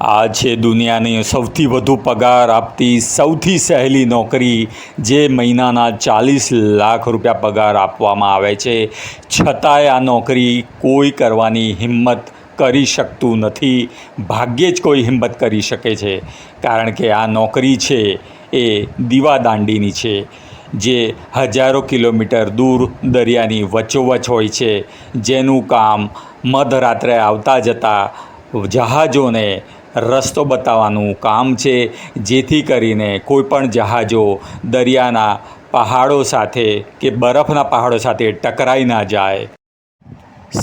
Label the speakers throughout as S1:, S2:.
S1: આ છે દુનિયાની સૌથી વધુ પગાર આપતી સૌથી સહેલી નોકરી જે મહિનાના ચાલીસ લાખ રૂપિયા પગાર આપવામાં આવે છે. છતાંય આ નોકરી કોઈ કરવાની હિંમત કરી શકતું નથી. ભાગ્યે જ કોઈ હિંમત કરી શકે છે. કારણ કે આ નોકરી છે એ દીવાદાંડીની છે, જે હજારો કિલોમીટર દૂર દરિયાની વચોવચ હોય છે. જેનું કામ મધરાત્રે આવતા જતા જહાજોને રસ્તો બતાવવાનું કામ છે, જેથી કરીને કોઈપણ જહાજો દરિયાના પહાડો સાથે કે બરફના પહાડો સાથે ટકરાઈ ના જાય.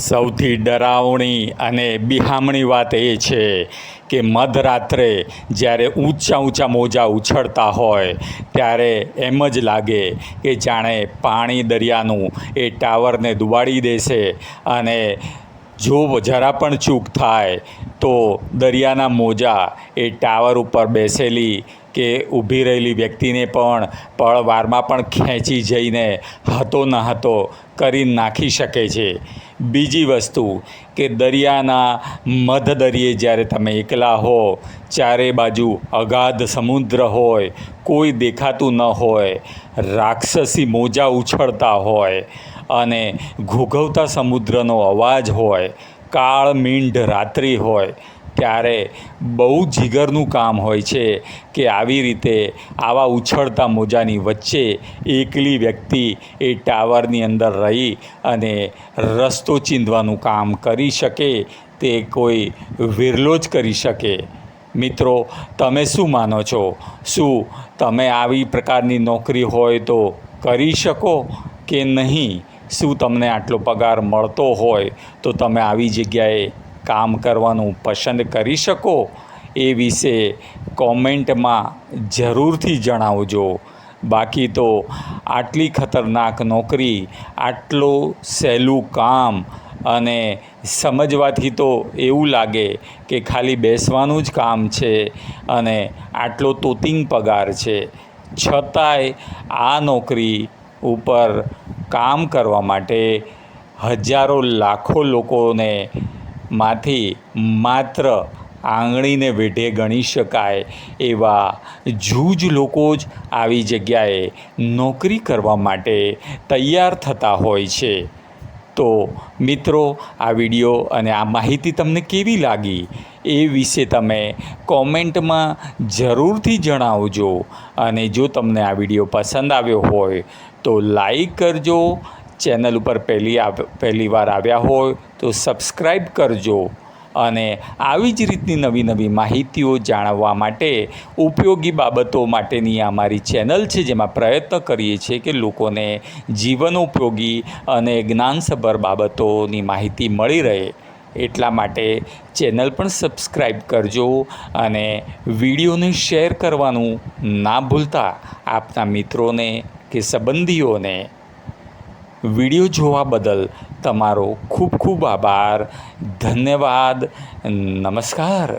S1: સૌથી ડરાવણી અને બિહામણી વાત એ છે કે મધરાત્રે જ્યારે ઊંચા ઊંચા મોજા ઉછળતા હોય, ત્યારે એમ જ લાગે કે જાણે પાણી દરિયાનું એ ટાવરને દુબાડી દેશે અને જો જરા પણ ચૂક થાય તો દરિયાના મોજા એ ટાવર ઉપર બેસેલી કે ઊભી રહેલી વ્યક્તિને પણ પળવારમાં પણ ખેંચી જઈને હતો ન હતો કરી નાખી શકે છે. બીજી વસ્તુ કે દરિયાના મધ દરિયે જ્યારે તમે એકલા હો, ચારે બાજુ અગાધ સમુદ્ર હોય, કોઈ દેખાતું ન હોય, રાક્ષસી મોજા ઉછળતા હોય અને ઘૂઘવતા સમુદ્રનો અવાજ હોય, કાળ મીંઢ રાત્રિ હોય, ત્યારે બહુ જીગરનું કામ હોય છે કે આવી રીતે આવા ઉછળતા મોજાની વચ્ચે એકલી વ્યક્તિ એ ટાવરની અંદર રહી અને રસ્તો ચીંધવાનું કામ કરી શકે, તે કોઈ વિરલો જ કરી શકે. મિત્રો, તમે શું માનો છો? શું તમે આવી પ્રકારની નોકરી હોય તો કરી શકો કે નહીં? શું તમને આટલો પગાર મળતો હોય તો તમે આવી જગ્યાએ કામ કરવાનું પસંદ કરી શકો એ વિશે કોમેન્ટમાં જરૂરથી જણાવજો. બાકી તો આટલી ખતરનાક નોકરી, આટલું સહેલું કામ અને સમજવાથી તો એવું લાગે કે ખાલી બેસવાનું જ કામ છે અને આટલો તોતિંગ પગાર છે. છતાંય આ નોકરી ઉપર કામ કરવા માટે હજારો લાખો લોકોને માંથી માત્ર આંગળીને વેઢે ગણી શકાય એવા જૂજ લોકો જ આવી જગ્યાએ નોકરી કરવા માટે તૈયાર થતા હોય છે. તો મિત્રો, આ વીડિયો અને આ માહિતી તમને કેવી લાગી એ વિશે તમે કોમેન્ટમાં જરૂરથી જણાવજો. અને જો તમને આ વીડિયો પસંદ આવ્યો હોય તો લાઈક કરજો. ચેનલ ઉપર પહેલી પહેલી વાર આવ્યા હોય તો સબસ્ક્રાઈબ કરજો. અને આવી જ રીતની નવી નવી માહિતીઓ જાણવા માટે ઉપયોગી બાબતો માટેની આ મારી ચેનલ છે, જેમાં પ્રયત્ન કરીએ છીએ કે લોકોને જીવનોપયોગી અને જ્ઞાનસભર બાબતોની માહિતી મળી રહે. એટલા માટે ચેનલ પણ સબસ્ક્રાઈબ કરજો અને વિડીયોને શેર કરવાનું ના ભૂલતા. આપના મિત્રોને કે સંબંધીઓને વીડિયો જોવા બદલ તમારો ખૂબ ખૂબ આભાર. ધન્યવાદ. નમસ્કાર.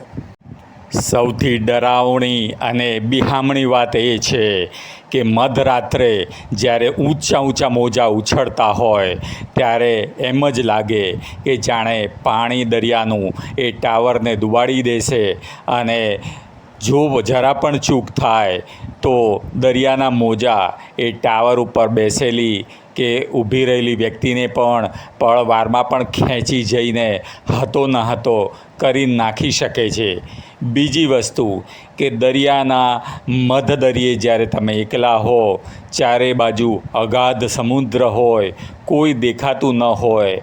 S1: સૌથી ડરાવણી અને બિહામણી વાત એ છે કે મધરાત્રે જ્યારે ઊંચા ઊંચા મોજા ઉછળતા હોય, ત્યારે એમ જ લાગે કે જાણે પાણી દરિયાનું એ ટાવરને ડુબાડી દેશે અને જો જરા પણ ચૂક થાય, તો દરિયાના મોજા એ ટાવર ઉપર બેસેલી કે ઊભી રહેલી વ્યક્તિને પણ પળવારમાં પણ ખેંચી જઈને હતો ન હતો કરી નાખી શકે છે. બીજી વસ્તુ કે દરિયાના મધ દરિયે જ્યારે તમે એકલા હો, ચારે બાજુ અગાધ સમુદ્ર હોય, કોઈ દેખાતું ન હોય,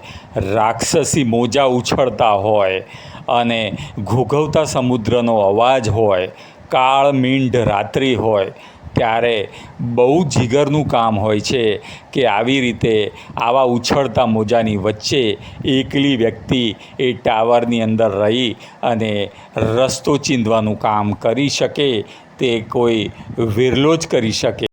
S1: રાક્ષસી મોજા ઉછળતા હોય અને ઘૂઘવતા સમુદ્રનો અવાજ હોય કાળ મીંઢ રાત્રિ હોય ત્યારે બહુ જીગરનું કામ હોય છે કે આવી રીતે આવા ઉછળતા મોજાની વચ્ચે એકલી વ્યક્તિ એ ટાવરની અંદર રહી અને રસ્તો ચીંધવાનું કામ કરી શકે, તે કોઈ વિરલો જ કરી શકે.